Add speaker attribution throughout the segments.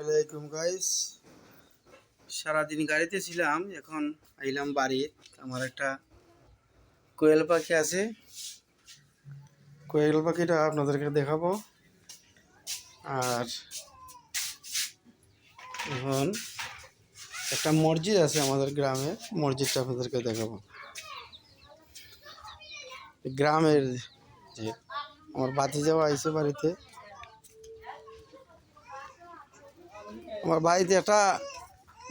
Speaker 1: আলাইকুম গাইস সারাদিন গাড়িতে ছিলাম, এখন আইলাম বাড়ি। আমার একটা কোয়েল পাখি আছে। কোয়েল পাখিটা আপনাদেরকে দেখাবো। আর এখন একটা মসজিদ আছে আমাদের গ্রামে। মসজিদটা আপনাদেরকে দেখাবো। গ্রামের যে আমার বাতি যাওয়া আইসে বাড়িতে। আমার বাড়িতে একটা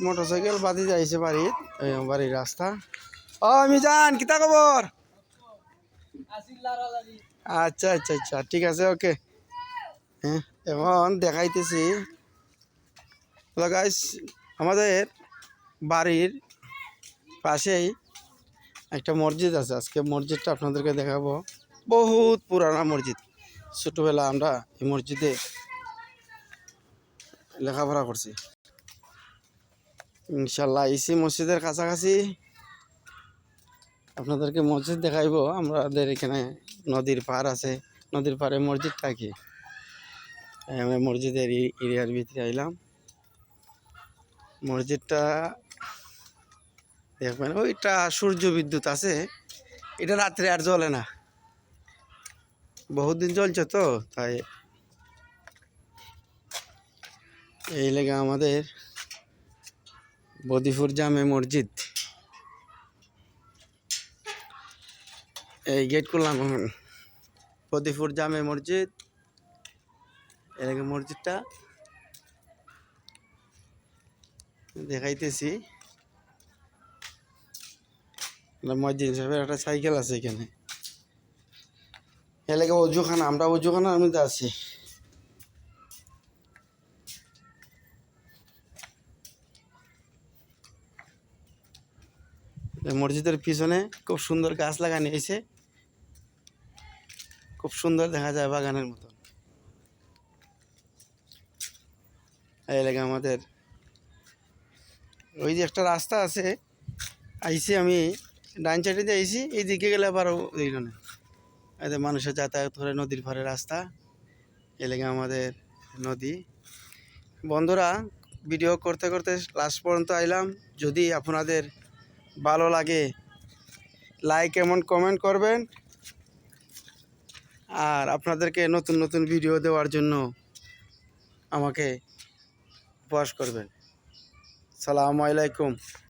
Speaker 1: মোটর সাইকেল বাদি যাইছে বাড়ির বাড়ির রাস্তা। ও, মিজান, কিতা খবর? আচ্ছা আচ্ছা আচ্ছা ঠিক আছে, ওকে। হ্যাঁ এখন দেখাইতেছি। গাইস আমাদের বাড়ির পাশেই একটা মসজিদ আছে। আজকে মসজিদটা আপনাদেরকে দেখাবো। বহুত পুরানা মসজিদ। ছোটোবেলা আমরা এই মসজিদে লেখাপড়া করছি। ইনশাল্লাহ ইসি মসজিদের কাছাকাছি আপনাদেরকে মসজিদ দেখাইব। আমাদের এখানে নদীর পার আছে। নদীর পাড়ে মসজিদ থাকি। আমরা মসজিদের এরিয়ার ভিতরে আইলাম। মসজিদটা দেখবেন, ওইটা সূর্য বিদ্যুৎ আছে। এটা রাত্রে আর জ্বলে না। বহুত দিন চলছে তো, তাই এই লেগে আমাদের বদিপুর জামে মসজিদ। এই গেট করলাম বদিপুর জামে মসজিদ। এলাকা মসজিদটা দেখাইতেছি। মসজিদ সাহেবের একটা সাইকেল আছে এখানে। এলাকা অজুখানা, আমরা অজুখানার মধ্যে আছি। মসজিদের পিছনে খুব সুন্দর গাছ লাগানো হয়েছে। খুব সুন্দর দেখা যায় বাগানের মতন। এই লাগে আমাদের ওই যে একটা রাস্তা আছে, আইসি আমি ডান সাইডে দিয়ে আইসি এই দিকে গেলে আবার ওইখানে এতে মানুষের যাতায়াত করে নদীর পাড়ে রাস্তা এ লেগে আমাদের নদী। বন্ধুরা ভিডিও করতে করতে লাস্ট পর্যন্ত আইলাম। যদি আপনাদের ভালো লাগে। লাইক এমন কমেন্ট করবেন। আর আপনাদেরকে নতুন নতুন ভিডিও দেওয়ার জন্য আমাকে উপহাস করবেন। সালামু আলাইকুম।